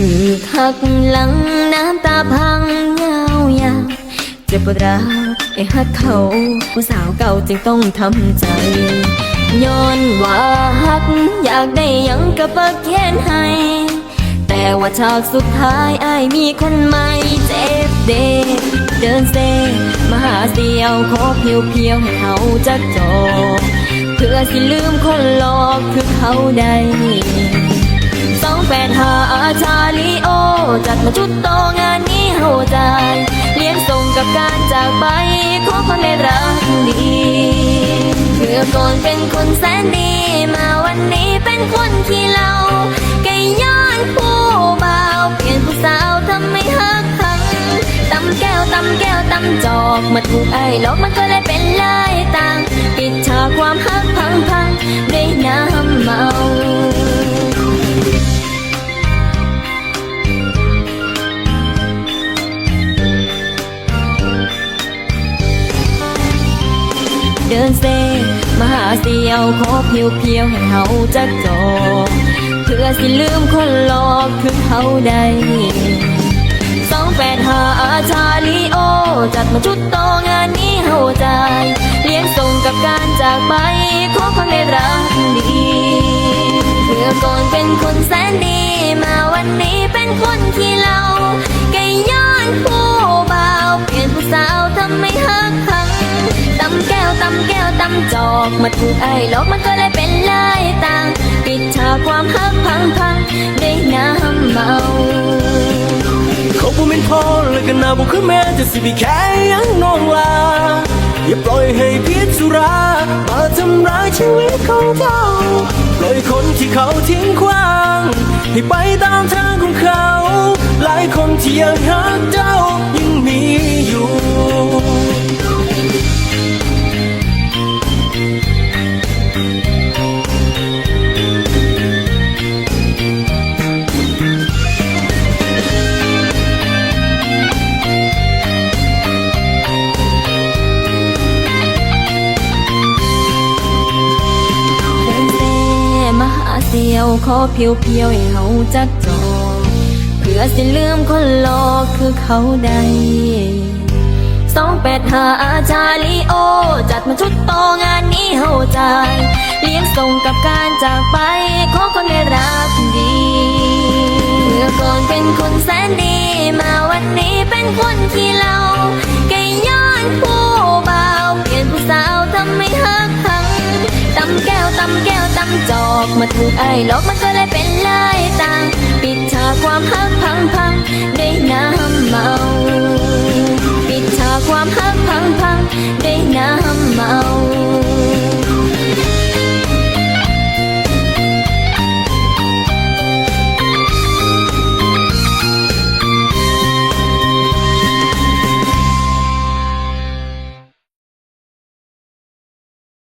ถือหักหลังน้ำตาพังยาวยาวเจ็บปวดร้าวไอ้ฮักเขาผู้สาวเก่าจึงต้องทำใจ ย้อนว่าฮักอยากได้ยังก็เปิดแค้นให้ แต่ว่าฉากสุดท้ายอายมีคนใหม่เจ็บเด็กเดินเซมาหาเสียวขอเพียวเพียวให้เขาจักจอเพื่อสิลืมคนหลอกคือเขาได้ สองแปดหาอาชาลีโอ จัดมาชุดโตงานนี้เฮาใจายเลี้ยงส่งกับการจากไปขอคนได้รักดีเพื่อก่อนเป็นคนแสนดี มาวันนี้เป็นคนขี้เหล่าไก่ย้อนผู้บ่าวเปลี่ยนผู้สาวทำไม่ฮักพังตำแก้วตำแก้วตำจอกมาถูกไอ้ลอกมันก็เลยเป็นลายต่างปิดฉากความฮัก เดินเซมาหาเสียวขอเพียวเพียวให้เขาจักจอเพื่อสิลืมคนหลอกคือเขาได้สองแปดหาอาชาลีโอ จัดมาชุดโตงานนี้เฮาใจเลี้ยงส่งกับการจากไปขอความได้รักดีเพื่อก่อนเป็นคนแสนดีมาวันนี้เป็นคนขี้เหล่าไก่ย้อนผูำแก้วตำแก้วตำจอกมาถูกไอ้หลอกมันก็เลยเป็นลายต่าง ปิดฉากความฮักพังพังด้วยน้ำเมาเขาบ่เป็นพ่อและก็น่าบ่คือแม่จะสิไปแค่ยังน้องลาอย่าปล่อยให้พิษสุรามาทำร้ายชีวิตของเจ้าปล่อยคนที่เขาทิ้งขว้าง ให้ไปตามทางของเขา หลายคนที่ยังรักเจ้ายัง สียวขอเพียวเพียวให้เขาจักจองเพื่อสิลืมคนหลอกคือเขาได้สองแปดหาอาชาลีโอ จัดมาชุดโตงานนี้เฮาใจายเลี้ยงส่งกับการจากไป ขอคนได้รักดี เมื่อก่อนเป็นคนแสนดี มาวันนี้เป็นคนขี้เหล่า แก้วตั้มจอกมาถูกไอ้ลอกมันก็เลยเป็นลายต่างปิดฉากความหักพังพังด้วยน้ำ